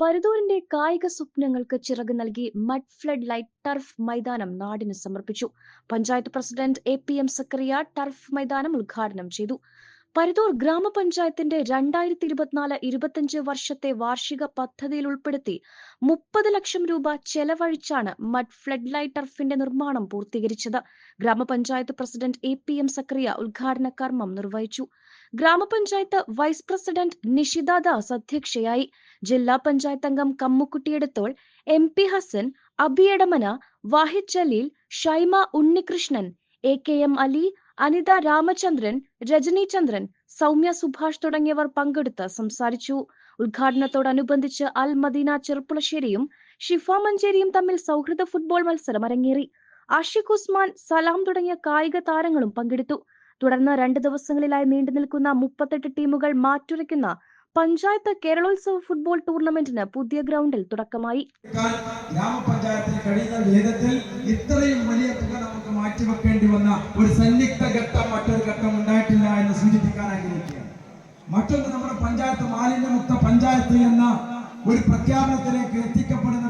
പരുതൂരിന്റെ കായിക സ്വപ്നങ്ങൾക്ക് ചിറക് നൽകി മഡ് ഫ്ലഡ് ലൈറ്റ് ടർഫ് മൈതാനം നാടിന് സമർപ്പിച്ചു. Panchayat president A P M Zakariya turf മൈതാനം ഉദ്ഘാടനം ചെയ്തു. പരുതൂർ ഗ്രാമപഞ്ചായത്തിന്റെ രണ്ടായിരത്തി ഇരുപത്തിനാല് ഇരുപത്തിയഞ്ച് വർഷത്തെ വാർഷിക പദ്ധതിയിൽ ഉൾപ്പെടുത്തി മുപ്പത് ലക്ഷം രൂപ ചെലവഴിച്ചാണ് മഡ് ഫ്ലഡ് ലൈറ്റ് ടർഫിന്റെ നിർമ്മാണം പൂർത്തീകരിച്ചത്. ഗ്രാമപഞ്ചായത്ത് president A P M Zakariya ഉദ്ഘാടന കർമ്മം നിർവഹിച്ചു. ഗ്രാമപഞ്ചായത്ത് വൈസ് പ്രസിഡന്റ് നിഷിത ദാസ് അധ്യക്ഷയായി. ജില്ലാ പഞ്ചായത്ത് അംഗം കമ്മുക്കുട്ടിയെടുത്തോൾ M P Hasan അബിയടമന Wahid Jaleel Shaima Unnikrishnan A K M Ali Anitha Ramachandran Rajani Chandran Soumya Subhash തുടങ്ങിയവർ പങ്കെടുത്ത് സംസാരിച്ചു. ഉദ്ഘാടനത്തോടനുബന്ധിച്ച് അൽ മദീന ചെറുപ്പുളശ്ശേരിയും ഷിഫ മഞ്ചേരിയും തമ്മിൽ സൗഹൃദ ഫുട്ബോൾ മത്സരം അരങ്ങേറി ആഷിഖ് ഉസ്മാൻ സലാം തുടങ്ങിയ കായിക താരങ്ങളും പങ്കെടുത്തു. തുടർന്ന് രണ്ട് ദിവസങ്ങളിലായി നീണ്ടു നിൽക്കുന്ന മുപ്പത്തെട്ട് ടീമുകൾ മാറ്റുരയ്ക്കുന്ന പഞ്ചായത്ത് കേരളോത്സവ ഫുട്ബോൾ ടൂർണമെന്റിന് പുതിയ ഗ്രൗണ്ടിൽ തുടക്കമായി. ക്കാൻ ഗ്രാമപഞ്ചായത്തിന് കഴിയുന്ന വിധത്തിൽ ഇത്രയും വലിയ തുക നമുക്ക് മാറ്റിവെക്കേണ്ടി വന്ന ഒരു സന്നിഗ്ധ ഘട്ടം മറ്റൊരു ഘട്ടം ഉണ്ടായിട്ടില്ല എന്ന് സൂചിപ്പിക്കാൻ ആഗ്രഹിക്കുകയാണ്. മറ്റൊന്ന് നമ്മുടെ പഞ്ചായത്ത് മാലിന്യമുക്ത പഞ്ചായത്ത് എന്ന ഒരു പ്രഖ്യാപനത്തിലേക്ക് എത്തിക്കപ്പെടുന്നതിന് വേണ്ടിയിട്ട്